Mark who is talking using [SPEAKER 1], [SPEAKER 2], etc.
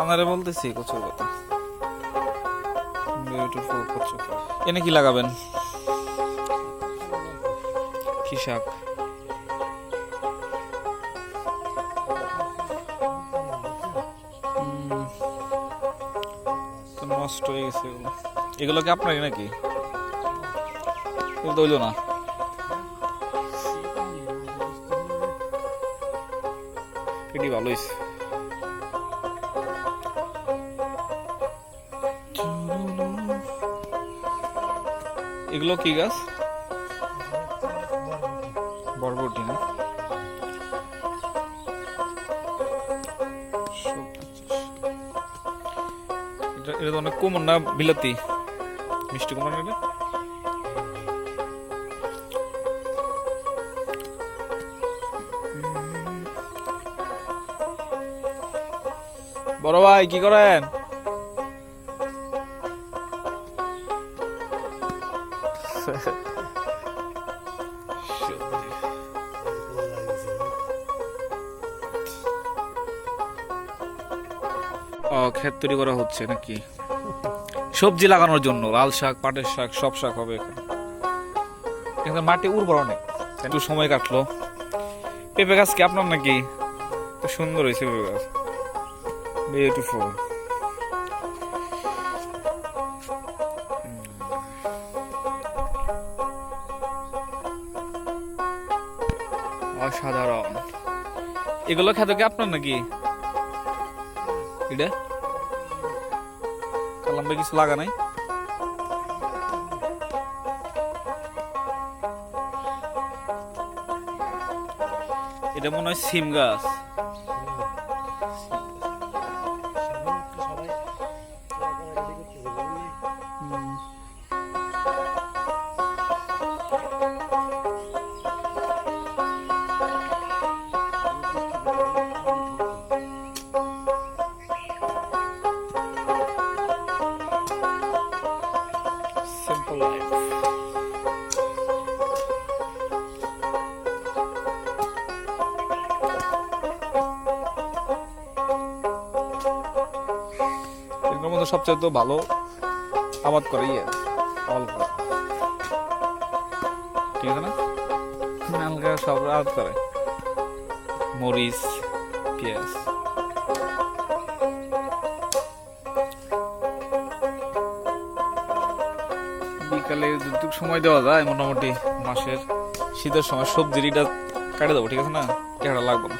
[SPEAKER 1] আপনারে বলতেছি কচুর কথা। বিউটিফুল কচু। এনে কি লাগাবেন? কি শাক? নষ্ট হয়ে গেছে এগুলো। এগুলো কি আপনারই নাকি? এগুলো তো হইল না। এটি ভালো হয়েছে এগুলো কি গাছ? বরবটি না। এটা তো অনেক কমন না বিলাতি? মিষ্টি বড় ভাই কি করেন? ও, ক্ষেত তৈরি করা হচ্ছে নাকি? সবজি লাগানোর জন্য, লাল শাক, পাটের শাক, সব শাক হবে এখানে। এখানে মাটি উর্বর অনেক। একটু সময় কাটলো। পেঁপে গাছ কি আপনার নাকি? তো সুন্দর হয়েছে পেঁপে গাছ। বিউটিফুল অসাধারণ। এগুলো খেতে কি আপনার নাকি? এটা? কালাম্বে কিছু লাগা নাই? এটা মনে হয় সিম গাছ। মধ্যে সবচেয়ে তো ভালো আবাদ করে ইয়ে ঠিক আছে না? সব আবাদ করে। মরিচ, পেঁয়াজ। বিকালে যতটুকু সময় দেওয়া যায়, মোটামুটি মাসের শীতের সময় সবজির এটা কাটে দেবো, ঠিক আছে না? কেনা লাগবে না।